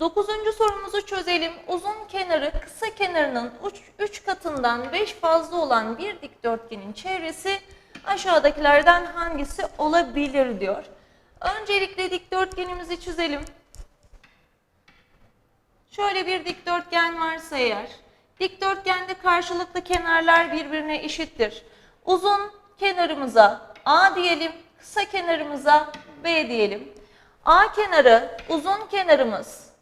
Dokuzuncu sorumuzu çözelim. Uzun kenarı kısa kenarının 3 katından 5 fazla olan bir dikdörtgenin çevresi aşağıdakilerden hangisi olabilir diyor. Öncelikle dikdörtgenimizi çizelim. Şöyle bir dikdörtgen varsa eğer, dikdörtgende karşılıklı kenarlar birbirine eşittir. Uzun kenarımıza A diyelim, kısa kenarımıza B diyelim. A kenarı uzun kenarımız,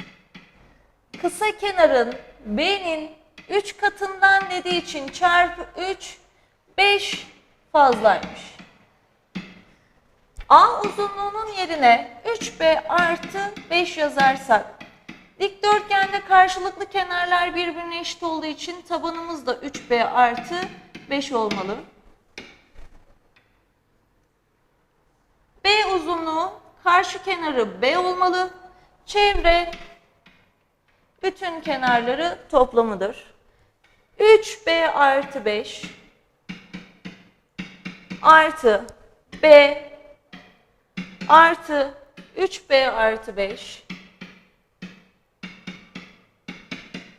kısa kenarın B'nin 3 katından dediği için çarpı 3, 5 fazlaymış. A uzunluğunun yerine 3B artı 5 yazarsak, dikdörtgende karşılıklı kenarlar birbirine eşit olduğu için tabanımız da 3B artı 5 olmalı. B uzunluğu karşı kenarı B olmalı. Çevre bütün kenarları toplamıdır. 3B artı 5 artı B artı 3B artı 5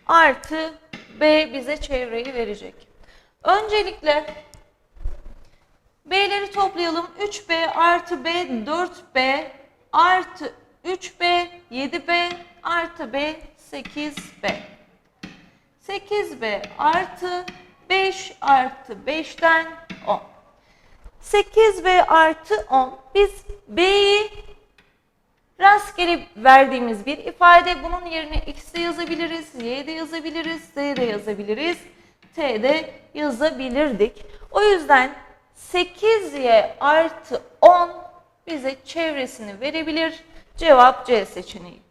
artı B bize çevreyi verecek. Öncelikle B'leri toplayalım. 3B artı B 4B artı 3B 7B artı B 8B. 8B artı 5 artı 5'ten 10. 8B artı 10. Biz B'yi rastgele verdiğimiz bir ifade. Bunun yerine X de yazabiliriz, Y de yazabiliriz, Z de yazabiliriz, T de yazabilirdik. O yüzden 8Y artı 10 bize çevresini verebilir. Cevap C seçeneği.